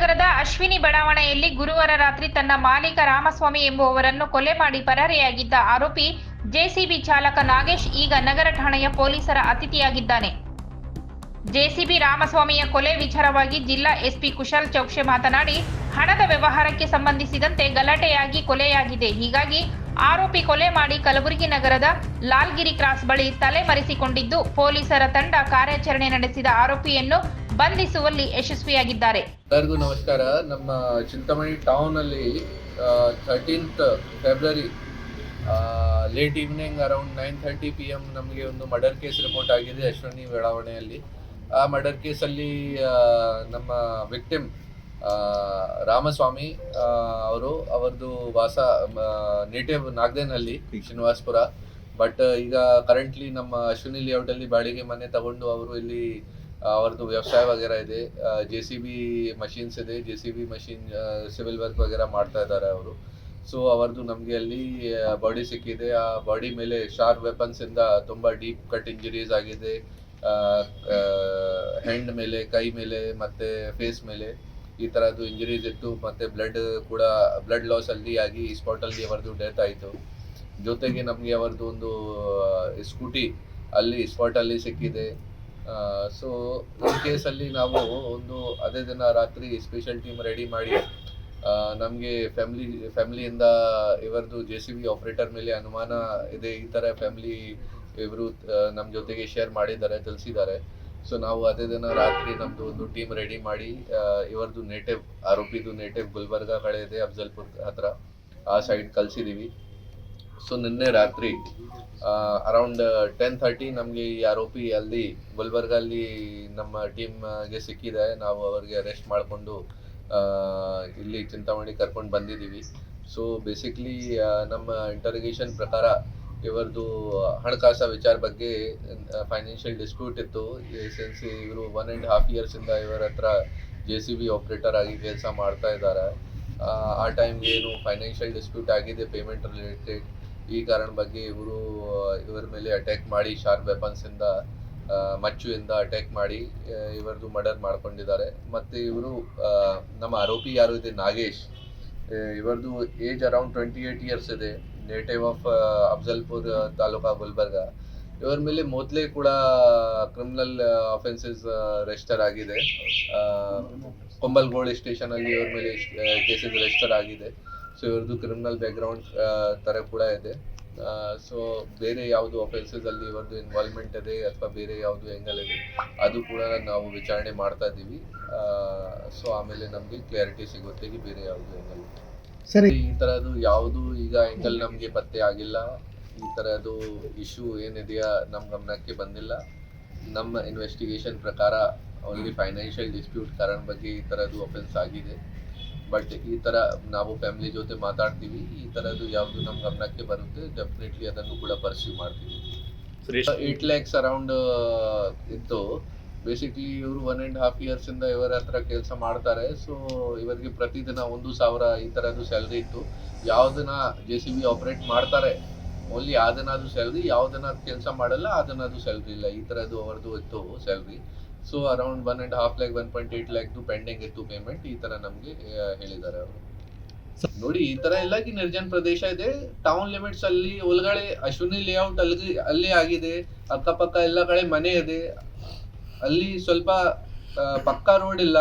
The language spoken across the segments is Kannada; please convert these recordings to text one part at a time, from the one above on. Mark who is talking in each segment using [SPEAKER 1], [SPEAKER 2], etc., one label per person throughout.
[SPEAKER 1] ನಗರದ ಅಶ್ವಿನಿ ಬಡಾವಣೆಯಲ್ಲಿ ಗುರುವಾರ ರಾತ್ರಿ ತನ್ನ ಮಾಲೀಕ ರಾಮಸ್ವಾಮಿ ಎಂಬುವವರನ್ನು ಕೊಲೆ ಮಾಡಿ ಪರಾರಿಯಾಗಿದ್ದ ಆರೋಪಿ ಜೆಸಿಬಿ ಚಾಲಕ ನಾಗೇಶ್ ಈಗ ನಗರ ಠಾಣೆಯ ಪೊಲೀಸರ ಅತಿಥಿಯಾಗಿದ್ದಾನೆ. ಜೆಸಿಬಿ ರಾಮಸ್ವಾಮಿಯ ಕೊಲೆ ವಿಚಾರವಾಗಿ ಜಿಲ್ಲಾ ಎಸ್ಪಿ ಕುಶಾಲ್ ಚೌಕ್ಷೆ ಮಾತನಾಡಿ, ಹಣದ ವ್ಯವಹಾರಕ್ಕೆ ಸಂಬಂಧಿಸಿದಂತೆ ಗಲಾಟೆಯಾಗಿ ಕೊಲೆಯಾಗಿದೆ. ಹೀಗಾಗಿ ಆರೋಪಿ ಕೊಲೆ ಮಾಡಿ ಕಲಬುರಗಿ ನಗರದ ಲಾಲ್ಗಿರಿ ಕ್ರಾಸ್ ಬಳಿ ತಲೆಮರೆಸಿಕೊಂಡಿದ್ದು, ಪೊಲೀಸರ ತಂಡ ಕಾರ್ಯಾಚರಣೆ ನಡೆಸಿದ ಆರೋಪಿಯನ್ನು ಬಂಧಿಸುವಲ್ಲಿ ಯಶಸ್ವಿಯಾಗಿದ್ದಾರೆ.
[SPEAKER 2] ಎಲ್ಲರಿಗೂ ನಮಸ್ಕಾರ. ನಮ್ಮ ಚಿಂತಾಮಣಿ ಅಲ್ಲಿ thirteenth February late evening around nine thirty P M ನಮಗೆ ಒಂದು ಮರ್ಡರ್ ಕೇಸ್ ರಿಪೋರ್ಟ್ ಆಗಿದೆ ಅಶ್ವಿನಿ ಬೆಳಾವಣೆಯಲ್ಲಿ. ಆ ಮರ್ಡರ್ ಕೇಸಲ್ಲಿ ನಮ್ಮ ವಿಕ್ಟಿಮ್ ರಾಮಸ್ವಾಮಿ ಅವರು ಅವರದು ವಾಸ ನೇಟಿವ್ ನಾಗದೇನಹಳ್ಳಿ ಶ್ರೀನಿವಾಸ್ಪುರ. ಬಟ್ ಈಗ ಕರೆಂಟ್ಲಿ ನಮ್ಮ ಅಶ್ವಿನಿ ಲೇಔಟಲ್ಲಿ ಬಾಡಿಗೆ ಮನೆ ತಗೊಂಡು ಅವರು ಇಲ್ಲಿ ಅವ್ರದ್ದು ವ್ಯವಸಾಯ ವಗೇರ ಇದೆ. ಜೆ ಸಿ ಬಿ ಮಷೀನ್ಸ್ ಇದೆ. J C B machine civil work ವಗೇರ ಮಾಡ್ತಾ ಇದ್ದಾರೆ ಅವರು. ಸೊ ಅವರದು ನಮಗೆ ಅಲ್ಲಿ ಬಾಡಿ ಸಿಕ್ಕಿದೆ. ಆ ಬಾಡಿ ಮೇಲೆ ಶಾರ್ಪ್ ವೆಪನ್ಸ್ ಇಂದ ತುಂಬಾ ಡೀಪ್ ಕಟ್ ಇಂಜುರೀಸ್ ಆಗಿದೆ. ಹ್ಯಾಂಡ್ ಮೇಲೆ, ಕೈ ಮೇಲೆ, ಮತ್ತೆ ಫೇಸ್ ಮೇಲೆ ಈ ತರದ್ದು ಇಂಜುರೀಸ್ ಇತ್ತು. ಮತ್ತೆ ಬ್ಲಡ್ ಕೂಡ ಬ್ಲಡ್ ಲಾಸ್ ಅಲ್ಲಿ ಆಗಿ ಸ್ಪಾಟ್ ಅಲ್ಲಿ ಅವರದ್ದು ಡೆತ್ ಆಯಿತು. ಜೊತೆಗೆ ನಮಗೆ ಅವರದ್ದು ಒಂದು ಸ್ಕೂಟಿ ಅಲ್ಲಿ ಸ್ಪಾಟ್ ಅಲ್ಲಿ ಸಿಕ್ಕಿದೆ. ಸೊ ಈ ಕೇಸಲ್ಲಿ ನಾವು ಒಂದು, ಅದೇ ದಿನ ರಾತ್ರಿ ಸ್ಪೆಷಲ್ ಟೀಮ್ ರೆಡಿ ಮಾಡಿ ನಮಗೆ ಫ್ಯಾಮಿಲಿ ಫ್ಯಾಮಿಲಿಯಿಂದ ಇವರದು ಜೆ ಸಿ ಬಿ ಆಪರೇಟರ್ ಮೇಲೆ ಅನುಮಾನ ಇದೆ. ಈ ಥರ ಫ್ಯಾಮಿಲಿ ಇವರು ನಮ್ಮ ಜೊತೆಗೆ ಶೇರ್ ಮಾಡಿದ್ದಾರೆ, ತಿಳಿಸಿದ್ದಾರೆ. ಸೊ ನಾವು ಅದೇ ದಿನ ರಾತ್ರಿ ನಮ್ಮದು ಒಂದು ಟೀಮ್ ರೆಡಿ ಮಾಡಿ ಇವರದು ನೇಟಿವ್ ಆರೋಪಿದು ನೇಟಿವ್ ಗುಲ್ಬರ್ಗಾ ಕಡೆ ಇದೆ, ಅಫ್ಜಲ್ಪುರ್ ಹತ್ರ. ಆ ಸೈಡ್ ಕಲ್ಸಿದೀವಿ ಸೊ ನಿನ್ನೆ ರಾತ್ರಿ ಅರೌಂಡ್ ಟೆನ್ ಥರ್ಟಿ ನಮಗೆ ಈ ಆರೋಪಿ ಅಲ್ಲಿ ಗುಲ್ಬರ್ಗಲ್ಲಿ ನಮ್ಮ ಟೀಮ್ಗೆ ಸಿಕ್ಕಿದೆ. ನಾವು ಅವರಿಗೆ ಅರೆಸ್ಟ್ ಮಾಡಿಕೊಂಡು ಇಲ್ಲಿ ಚಿಂತಾಮಣಿ ಕರ್ಕೊಂಡು ಬಂದಿದ್ದೀವಿ ಸೊ ಬೇಸಿಕ್ಲಿ ನಮ್ಮ ಇಂಟರ್ಗೇಷನ್ ಪ್ರಕಾರ ಇವರದು ಹಣಕಾಸ ವಿಚಾರ ಬಗ್ಗೆ ಫೈನಾನ್ಷಿಯಲ್ ಡಿಸ್ಪ್ಯೂಟ್ ಇತ್ತು. ಸಿನ್ಸ್ ಇವರು ಒನ್ ಆ್ಯಂಡ್ ಹಾಫ್ ಇಯರ್ಸಿಂದ ಇವರ ಹತ್ರ ಜೆ ಸಿ ಬಿ ಆಪ್ರೇಟರ್ ಆಗಿ ಕೆಲಸ ಮಾಡ್ತಾ ಇದ್ದಾರೆ ಆ ಟೈಮ್ಗೆ ಏನು ಫೈನಾನ್ಷಿಯಲ್ ಡಿಸ್ಪ್ಯೂಟ್ ಆಗಿದೆ ಪೇಮೆಂಟ್ ರಿಲೇಟೆಡ್ ಈ ಕಾರಣ ಬಗ್ಗೆ ಇವರು, ಇವರ ಮೇಲೆ ಅಟ್ಯಾಕ್ ಮಾಡಿ ಶಾರ್ಪ್ ವೆಪನ್ಸ್ ಇಂದ ಮಚ್ಚು ಇಂದ ಅಟ್ಯಾಕ್ ಮಾಡಿ ಇವರದು ಮರ್ಡರ್ ಮಾಡ್ಕೊಂಡಿದ್ದಾರೆ. ಮತ್ತೆ ಇವರು ನಮ್ಮ ಆರೋಪಿ ಯಾರು ಇದೆ, Nagesh. ಇವರದು age around twenty eight years ಇದೆ. ನೇಟಿವ್ ಆಫ್ ಅಫ್ಜಲ್ಪುರ್ ತಾಲೂಕಾ ಗುಲ್ಬರ್ಗ ಇವರ ಮೇಲೆ ಮೊದಲೇ ಕೂಡ ಕ್ರಿಮಿನಲ್ ಅಫೆನ್ಸಸ್ ರಿಜಿಸ್ಟರ್ ಆಗಿದೆ ಕೊಂಬಲ್ ಕೊಂಬಲ್ಗೋಳಿ ಸ್ಟೇಷನ್ ಅಲ್ಲಿ ಇವರ ಮೇಲೆ ಕೇಸಸ್ ರಿಜಿಸ್ಟರ್ ಆಗಿದೆ ಸೊ ಇವ್ರದ್ದು ಕ್ರಿಮಿನಲ್ ಬ್ಯಾಕ್ಗ್ರೌಂಡ್ ತರ ಕೂಡ ಇದೆ ಸೊ ಬೇರೆ ಯಾವುದು ಅಫೆನ್ಸಸ್ ಅಲ್ಲಿ ಇವ್ರದ್ದು ಇನ್ವಾಲ್ವ್ಮೆಂಟ್ ಇದೆ ಅಥವಾ ಬೇರೆ ಯಾವುದು ಎಂಗಲ್ ಇದೆ ಅದು ಕೂಡ ನಾವು ವಿಚಾರಣೆ ಮಾಡ್ತಾ ಇದ್ದೀವಿ ಸೊ ಆಮೇಲೆ ನಮಗೆ ಕ್ಲಾರಿಟಿ ಸಿಗುತ್ತೆ ಬೇರೆ ಯಾವುದು ಎಂಗಲ್
[SPEAKER 3] ಸರಿ.
[SPEAKER 2] ಈ ತರದ್ದು ಯಾವುದು ಈಗ ಎಂಗಲ್ ನಮ್ಗೆ ಪತ್ತೆ ಆಗಿಲ್ಲ. ಈ ತರದ್ದು ಇಶ್ಯೂ ಏನಿದೆಯಾ ನಮ್ ಗಮನಕ್ಕೆ ಬಂದಿಲ್ಲ. ನಮ್ಮ ಇನ್ವೆಸ್ಟಿಗೇಷನ್ ಪ್ರಕಾರ ಓನ್ಲಿ ಫೈನಾನ್ಷಿಯಲ್ ಡಿಸ್ಪ್ಯೂಟ್ ಕಾರಣ ಬಗ್ಗೆ ಈ ತರದ್ದು ಅಫೆನ್ಸ್ ಆಗಿದೆ. ಬಟ್ ಈ ತರ ನಾವು ಫ್ಯಾಮಿಲಿ ಜೊತೆ ಮಾತಾಡ್ತೀವಿ. ಈ ತರದ್ದು ಯಾವುದು ನಮ್ ಗಮನಕ್ಕೆ ಬರುತ್ತೆ ಡೆಫಿನೆಟ್ಲಿ ಅದನ್ನು ಕೂಡ ಪರ್ಸ್ಯೂ ಮಾಡ್ತೀವಿ. ಏಟ್ ಲ್ಯಾಕ್ಸ್ ಅರೌಂಡ್ ಇತ್ತು ಬೇಸಿಕ್ಲಿ ಇವರು ಒನ್ ಆ್ಯಂಡ್ ಹಾಫ್ ಇಯರ್ಸ್ ಇಂದ ಇವರ ಹತ್ರ ಕೆಲಸ ಮಾಡ್ತಾರೆ. ಸೊ ಇವರಿಗೆ ಪ್ರತಿದಿನ ಒಂದು ಸಾವಿರ ಈ ತರದ್ದು ಸ್ಯಾಲ್ರಿ ಇತ್ತು ಯಾವ ದಿನ ಜೆ ಸಿ ಬಿ ಆಪರೇಟ್ ಮಾಡ್ತಾರೆ ಓನ್ಲಿ ಆ ದಿನ ಅದು ಸ್ಯಾಲ್ರಿ ಯಾವ ದಿನ ಕೆಲಸ ಮಾಡಲ್ಲ, ಆ ದಿನ ಅದು ಸ್ಯಾಲ್ರಿ ಇಲ್ಲ. ಈ ತರದ್ದು ಅವ್ರದ್ದು ಇತ್ತು salary so around one and half lakh one point eight ಲ್ಯಾಕ್ದು pending ಇತ್ತು ಪೇಮೆಂಟ್ ಈ ತರ ನಮಗೆ ಹೇಳಿದ್ದಾರೆ ಅವರು. ನೋಡಿ, ಈ ತರ ಎಲ್ಲ ಕಿ ನಿರ್ಜನ್ ಪ್ರದೇಶ ಇದೆ. ಟೌನ್ ಲಿಮಿಟ್ಸ್ ಅಲ್ಲಿ, ಒಳಗಡೆ ಅಶ್ವಿನಿ ಲೇಔಟ್ ಅಲ್ಲಿ, ಅಲ್ಲೇ ಆಗಿದೆ. ಅಕ್ಕಪಕ್ಕ ಎಲ್ಲ ಕಡೆ ಮನೆ ಇದೆ. ಅಲ್ಲಿ ಸ್ವಲ್ಪ ಪಕ್ಕಾ ರೋಡ್ ಇಲ್ಲ,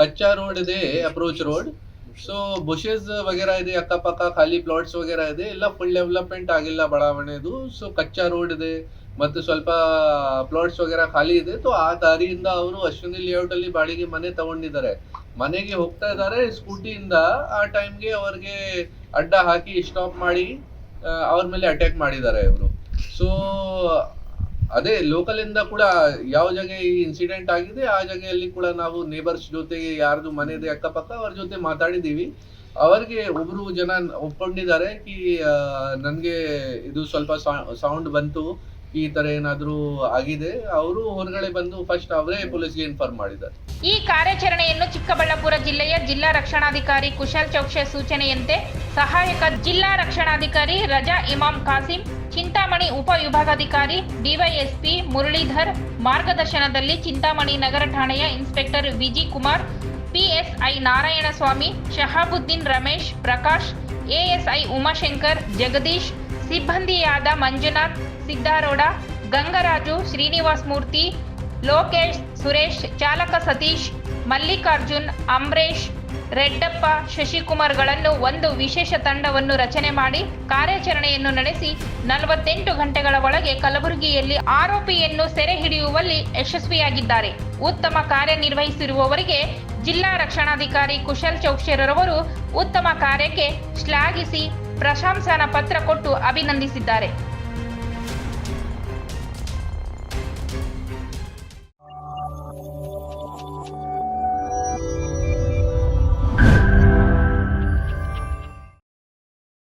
[SPEAKER 2] ಕಚ್ಚಾ ರೋಡ್ ಇದೆ ಅಪ್ರೋಚ್ ರೋಡ್ ಸೊ ಬುಷಸ್ ವಗೇರ ಇದೆ, ಅಕ್ಕಪಕ್ಕ ಖಾಲಿ ಪ್ಲಾಟ್ಸ್ ವಗೇರ ಇದೆ ಎಲ್ಲ ಫುಲ್ ಡೆವಲಪ್ಮೆಂಟ್ ಆಗಿಲ್ಲ ಬಡಾವಣೆದು. ಸೊ ಕಚ್ಚಾ ರೋಡ್ ಇದೆ, ಮತ್ತೆ ಸ್ವಲ್ಪ ಪ್ಲಾಟ್ಸ್ ವಗೇರ ಖಾಲಿ ಇದೆ. ಸೊ ಆ ದಾರಿಯಿಂದ ಅವರು ಅಶ್ವಿನಿ ಲೇಔಟ್ ಅಲ್ಲಿ ಬಾಡಿಗೆ ಮನೆ ತಗೊಂಡಿದ್ದಾರೆ. ಮನೆಗೆ ಹೋಗ್ತಾ ಇದ್ದಾರೆ ಸ್ಕೂಟಿಯಿಂದ ಆ ಟೈಮ್ಗೆ ಅವ್ರಿಗೆ ಅಡ್ಡ ಹಾಕಿ ಸ್ಟಾಪ್ ಮಾಡಿ ಅವ್ರ ಮೇಲೆ ಅಟ್ಯಾಕ್ ಮಾಡಿದ್ದಾರೆ ಇವರು. ಸೊ ಅದೇ ಲೋಕಲ್ ಇಂದ ಕೂಡ ಯಾವ ಜಾಗ ಈ ಇನ್ಸಿಡೆಂಟ್ ಆಗಿದೆ, ಆ ಜಾಗೆಯಲ್ಲಿ ಕೂಡ ನಾವು ನೇಬರ್ಸ್ ಜೊತೆಗೆ ಯಾರ್ದು ಮನೆ ಇದೆ ಅಕ್ಕಪಕ್ಕ ಅವ್ರ ಜೊತೆ ಮಾತಾಡಿದೀವಿ ಅವರಿಗೆ ಒಬ್ರು ಜನ ಒಪ್ಕೊಂಡಿದ್ದಾರೆ ಕಿ ನನ್ಗೆ ಇದು ಸ್ವಲ್ಪ ಸೌಂಡ್ ಬಂತು, ಈ ತರ ಏನಾದ್ರೂ ಆಗಿದೆ, ಅವರು ಹೊರಗಡೆ ಬಂದು ಫಸ್ಟ್ ಅವರೇ ಪೊಲೀಸ್ಗೆ ಇನ್ಫಾರ್ಮ್ ಮಾಡಿದ್ದಾರೆ.
[SPEAKER 1] ಈ ಕಾರ್ಯಾಚರಣೆಯನ್ನು ಚಿಕ್ಕಬಳ್ಳಾಪುರ ಜಿಲ್ಲೆಯ ಜಿಲ್ಲಾ ರಕ್ಷಣಾಧಿಕಾರಿ ಕುಶಲ್ ಚೌಕ್ಷೆ ಸೂಚನೆಯಂತೆ ಸಹಾಯಕ ಜಿಲ್ಲಾ ರಕ್ಷಣಾಧಿಕಾರಿ ರಜಾ ಇಮಾಮ್ ಕಾಸಿಂ ಚಿಂತಾಮಣಿ ಉಪವಿಭಾಗಾಧಿಕಾರಿ ಡಿವೈಎಸ್ಪಿ ಮುರಳೀಧರ್, ಮಾರ್ಗದರ್ಶನದಲ್ಲಿ ಚಿಂತಾಮಣಿ ನಗರ ಠಾಣೆಯ inspector Viji Kumar PSI Narayanaswamy, Shahabuddin Ramesh, Prakash, ASI Umashankar, Jagadish, ಸಿಬ್ಬಂದಿಯಾದ Manjunath Siddaroda Gangaraju, Srinivas Murthy, Lokesh, Suresh, ಚಾಲಕ ಸತೀಶ್ ಮಲ್ಲಿಕಾರ್ಜುನ್ ಅಂಬರೇಶ್ ರೆಡ್ಡಪ್ಪ, ಶಶಿಕುಮಾರ್ಗಳನ್ನು ಒಂದು ವಿಶೇಷ ತಂಡವನ್ನು ರಚನೆ ಮಾಡಿ ಕಾರ್ಯಾಚರಣೆಯನ್ನು ನಡೆಸಿ ನಲವತ್ತೆಂಟು ಗಂಟೆಗಳ ಒಳಗೆ ಕಲಬುರಗಿಯಲ್ಲಿ ಆರೋಪಿಯನ್ನು ಸೆರೆ ಹಿಡಿಯುವಲ್ಲಿ ಯಶಸ್ವಿಯಾಗಿದ್ದಾರೆ. ಉತ್ತಮ ಕಾರ್ಯನಿರ್ವಹಿಸಿರುವವರಿಗೆ ಜಿಲ್ಲಾ ರಕ್ಷಣಾಧಿಕಾರಿ ಕುಶಲ್ ಚೌಕ್ಷರವರು ಉತ್ತಮ ಕಾರ್ಯಕ್ಕೆ ಶ್ಲಾಘಿಸಿ ಪ್ರಶಂಸನಾ ಪತ್ರ ಕೊಟ್ಟು ಅಭಿನಂದಿಸಿದ್ದಾರೆ.